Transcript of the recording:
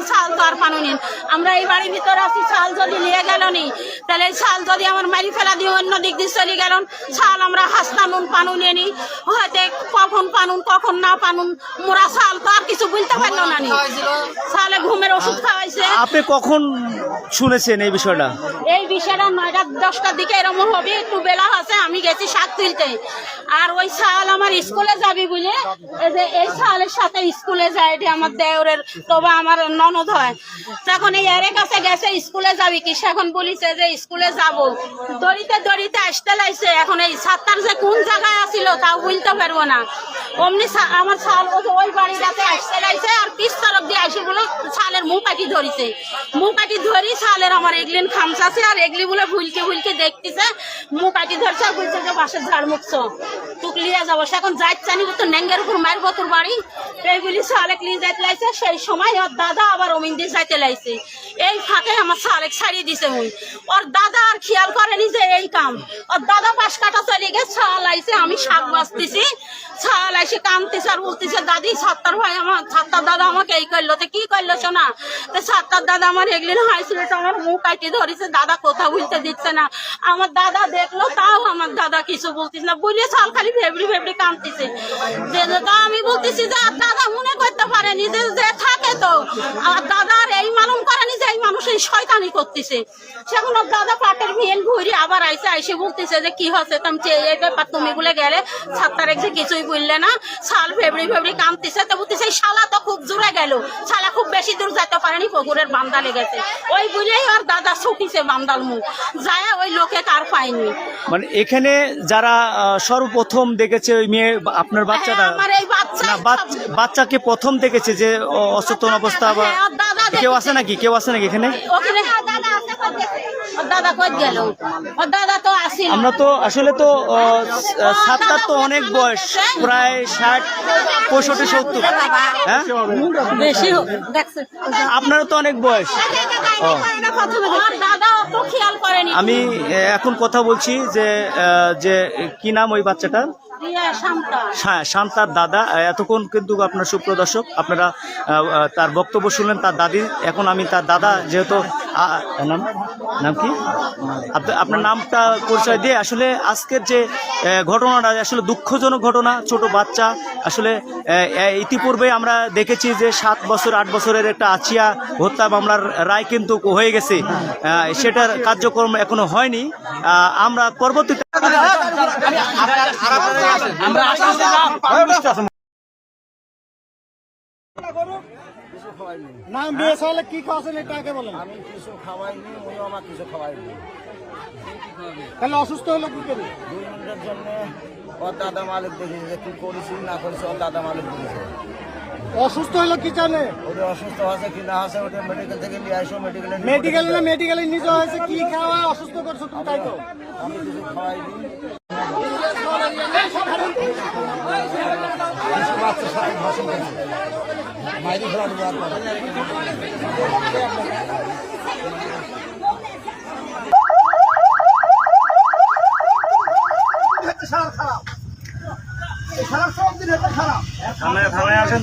নি শাল তো আর পানু নিন আমরা এই বাড়ির ভিতরে আছি শাল যদি নিয়ে গেল নি তাহলে শাল যদি আমার মারি ফেলা দিয়ে অন্য দিক দিয়ে চলে গেল শাল আমরা হাসতানুন পানু নিয়ে নি হয়তো কখন পানুন কখন না পানুন মোরা শাল তো আর কিছু বলতে পারল না নি। শালে ঘুমের ওষুধ খাওয়াইছে। আপনি কখন শুনেছেন এই বিষয়টা? এই বিষয়টা নয়টা দশটার দিকে এরকম হবে একটু বেলা আছে আমি গেছি শাক তুলতে আর ওই শাল আমার স্কুলে যাবি বুঝে এই যে এই শালের সাথে স্কুলে যায় এটি আমার দেওরের তবে আমার ননদ হয়। তখন এই এর কাছে গেছে, স্কুলে যাবি কি? এখন বলিছে যে স্কুলে যাব। দড়িতে দড়িতে আসতে লাইছে এখন এই সাতটার যে কোন জায়গায় আসিল তাও বলতে পারব না। অমনি আমার যে ওই বাড়িটাতে আসতে লাইছে আর পিস তরফ দিয়ে আসি বলে শালের মুখ কাটি ধরিছে। মুখ কাটি ধরি শালের আমার এগলিন খামসাছে আর এগলি বলে ভুলকে ভুলকে দেখতেছে। মুখ কাটি ধরছে আর বলছে যে বাসের ঝাড় মুখছ। যাব। এখন তো নেঙ্গের উপর বাড়ি। শালেক যাইতে লাইছে। সেই সময় ওর দাদা আবার অমিন দিয়ে যাইতে লাইছে। এই ফাঁকে আমার শালেক ছাড়িয়ে দিছে মুই। ওর দাদা আর খেয়াল করেনি যে এই কাম। ওর দাদা পাশ কাটা চলে আইছে, আমি শাক বাঁচতেছি। আইসে কামতেছে আর বলতেছে, দাদি ভাই আমার দাদা আমাকে এই করল। তো কি করল শোনা? তো দাদা আমার এগুলি তো আমার মুখ কাটি ধরেছে, দাদা কোথাও বলতে দিচ্ছে না। আমার দাদা দেখল, তাও আমার দাদা কিছু বলতিস না। বলে ছাল খালি ফেবরি ফেবরি কামতেছে যে আমি বলতেছি যে দাদা মনে করতে পারেনি যে যে থাকে তো। আর দাদা আর এই মালুম করেনি যে, এই মানুষ এই শয়তানি করতেছে। দাদা পাটের ঘুরি আবার আইসে আইসে বলতেছে যে, কি হচ্ছে তুমি এই ব্যাপার তুমি বলে গেলে কিছুই বললে না শাল ফেবরি ফেবরি কামতেছে তো বলতেছে শালা তো খুব জোরে গেল। খুব বেশি দূর যাইতে পারেনি পুকুরের বান্দা লেগেছে। ওই বুঝেই ওর দাদা ছুটিছে বান্দাল মুখ। যায় ওই লোকে কার পায়নি। মানে এখানে যারা সর্বপ্রথম দেখেছে ওই মেয়ে আপনার বাচ্চাটা? হ্যাঁ, আমার এই বাচ্চা বাচ্চাকে প্রথম দেখেছে যে অচেতন অবস্থা বা হ্যাঁ, দাদা কেউ আছে নাকি? কেউ আছে নাকি এখানে? ওখানে ওর দাদা কই গেল? ওর দাদা তো আসিল। আমরা তো আসলে তো সাতটার তো অনেক বয়স প্রায় ষাট পঁয়ষট্টি সত্তর। হ্যাঁ? বেশি আপনারও তো অনেক বয়স। আমি এখন কথা বলছি যে যে কি নাম ওই বাচ্চাটার? হ্যাঁ শান্তার দাদা। এতক্ষণ কিন্তু আপনার সুপ্রদর্শক আপনারা তার বক্তব্য শুনলেন তার দাদি। এখন আমি তার দাদা যেহেতু নাম? নাম কি? আপনার নামটা পরিচয় দিয়ে আসলে আজকের যে আহ, ঘটনাটা আসলে দুঃখজনক ঘটনা ছোট বাচ্চা। আসলে ইতিপূর্বে আমরা দেখেছি যে সাত বছর আট বছরের একটা আচিয়া হত্যা মামলার রায় কিন্তু হয়ে গেছে। আহ, সেটার কার্যক্রম এখনও হয়নি। আহ, আমরা পরবর্তীতে না মেয়ে হলে কি খাওয়াছেন এটা আগে বলেন। আমি কিছু খাওয়াইনি উনিও আমার কিছু খাওয়াইনি। তাহলে অসুস্থ হলো কি করে? দুই মিনিটের জন্য ওর দাদা মালিক দেখেছে যে কি করেছি না করেছি ওর দাদা মালিক দেখেছে। অসুস্থ হলো কি জানে? ওটা অসুস্থ আছে কি না আছে ওটা মেডিকেল থেকে নিয়ে আসো মেডিকেলে মেডিকেল না মেডিকেলে নিজে হয়েছে কি খাওয়া অসুস্থ করছ তুমি তাই তো? আমি কিছু খাওয়াইনি। ভাষণ মাইরি ফেলা দেওয়ার খারাপ। থানায় থানায় আসেন